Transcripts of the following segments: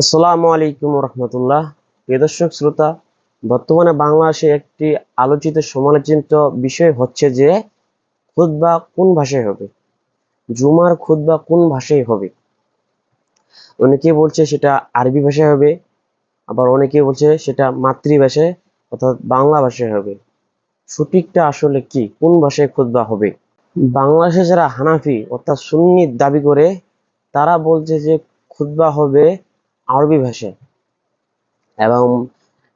আসসালামু আলাইকুম রহমতুল্লাহ। প্রিয় দর্শক, শ্রোতা, বর্তমানে বাংলাদেশে একটি আলোচিত সমালোচিত বিষয় হচ্ছে যে, খুতবা কোন ভাষায় হবে? জুমার খুতবা কোন ভাষায় হবে? অনেকে বলছে সেটা আরবি ভাষায় হবে, আবার অনেকে বলছে সেটা মাতৃভাষায়, অর্থাৎ বাংলা ভাষায় হবে। সঠিকটা আসলে কি? কোন ভাষায় খুতবা হবে? বাংলাদেশে যারা হানাফি, অর্থাৎ সুন্নি দাবি করে, তারা বলছে যে খুতবা হবে আরবি ভাষায় এবং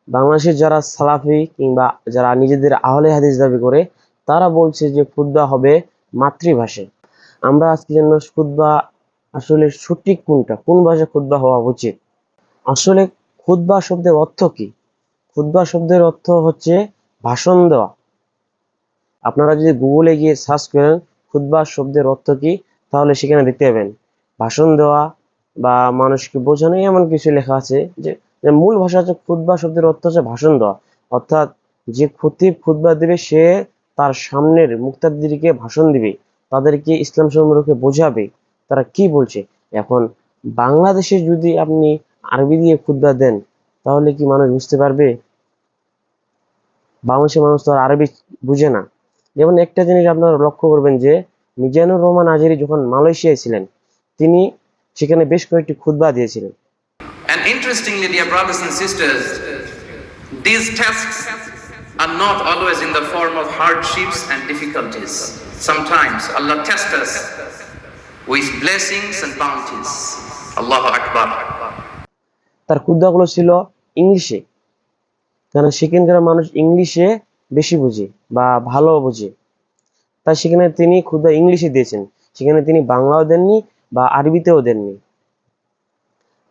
বাংলাদেশের যারা সালাফি কিংবা যারা নিজেদের আহলে হাদিস দাবি করে, তারা বলছে যে খুতবা হবে মাতৃভাষায় আমরা আজকে জন্য খুতবা আসলে সঠিক কোনটা, কোন ভাষায় খুতবা হওয়া উচিত? আসলে খুতবা শব্দের অর্থ কি? খুতবা শব্দের অর্থ হচ্ছে ভাষণ দেওয়া। আপনারা যদি গুগলে গিয়ে সার্চ করেন, খুতবা শব্দের অর্থ কি, তাহলে সেখানে দেখতে পাবেন। ভাষণ দেওয়া বা মানুষকে বোঝানো এমন কিছু লেখা আছে যে মূল ভাষা হচ্ছে খুতবা, শব্দের অর্থ হচ্ছে ভাষণ দেওয়া। অর্থাৎ যে খতিব খুতবা দিবে, সে তার সামনের মুক্তাদিরকে ভাষণ দিবে, তাদেরকে ইসলাম সম্পর্কে বোঝাবে, তারা কি বলছে? এখন বাংলাদেশে যদি আপনি আরবি দিয়ে খুতবা দেন, তাহলে কি মানুষ বুঝতে পারবে? বাংলাদেশের মানুষ তো আর আরবি বুঝে না। যেমন একটা জিনিস আপনারা লক্ষ্য করবেন যে, মিজানুর রহমান আজহারি যখন মালয়েশিয়ায় ছিলেন, তিনি সেখানে বেশ কয়েকটি খুতবা দিয়েছিলেন And interestingly, dear brothers and sisters, these tests are not always in the form of hardships and difficulties. Sometimes Allah tests us with blessings and bounties. Allahu Akbar. তার খুদ্াগুলো ছিল ইংলিশে কারণ সেখানকার মানুষ ইংলিশে বেশি বুঝে বা ভালো বুঝে তাই সেখানে তিনি খুদা ইংলিশে দিয়েছেন সেখানে তিনি বাংলাও দেননি বা আরবিতেও দেননি।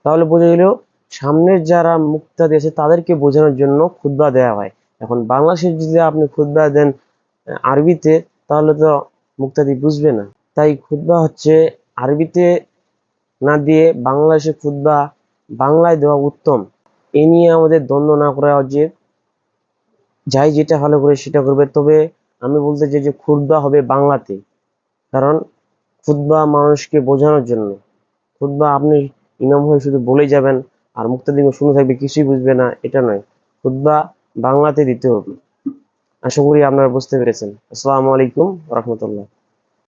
তাহলে বোঝা গেল সামনের যারা মুক্তা দিয়েছে তাদেরকে বোঝানোর জন্য খুতবা দেওয়া হয়। এখন বাংলাদেশে যদি আপনি খুতবা দেন আরবিতে, তাহলে তো মুক্তাদি বুঝবে না। তাই খুতবা হচ্ছে আরবিতে না দিয়ে বাংলাদেশে খুতবা বাংলায় দেওয়া উত্তম। এ নিয়ে আমাদের দ্বন্দ্ব না করা উচিত যাই যেটা ভালো করে সেটা করবে। তবে আমি বলতে চাই যে খুতবা হবে বাংলাতে। কারণ খুতবা মানুষকে বোঝানোর জন্য। খুদ্া আপনি ইমাম হয়ে শুধু বলেই যাবেন আর মুক্তাদিন শুনে থাকবে, কিছুই বুঝবে না, এটা নয়। খুদ্া বাংলাতে দিতে হবে। আশা করি আপনারা বুঝতে পেরেছেন। আসসালামু আলাইকুম রহমতুল্লাহ।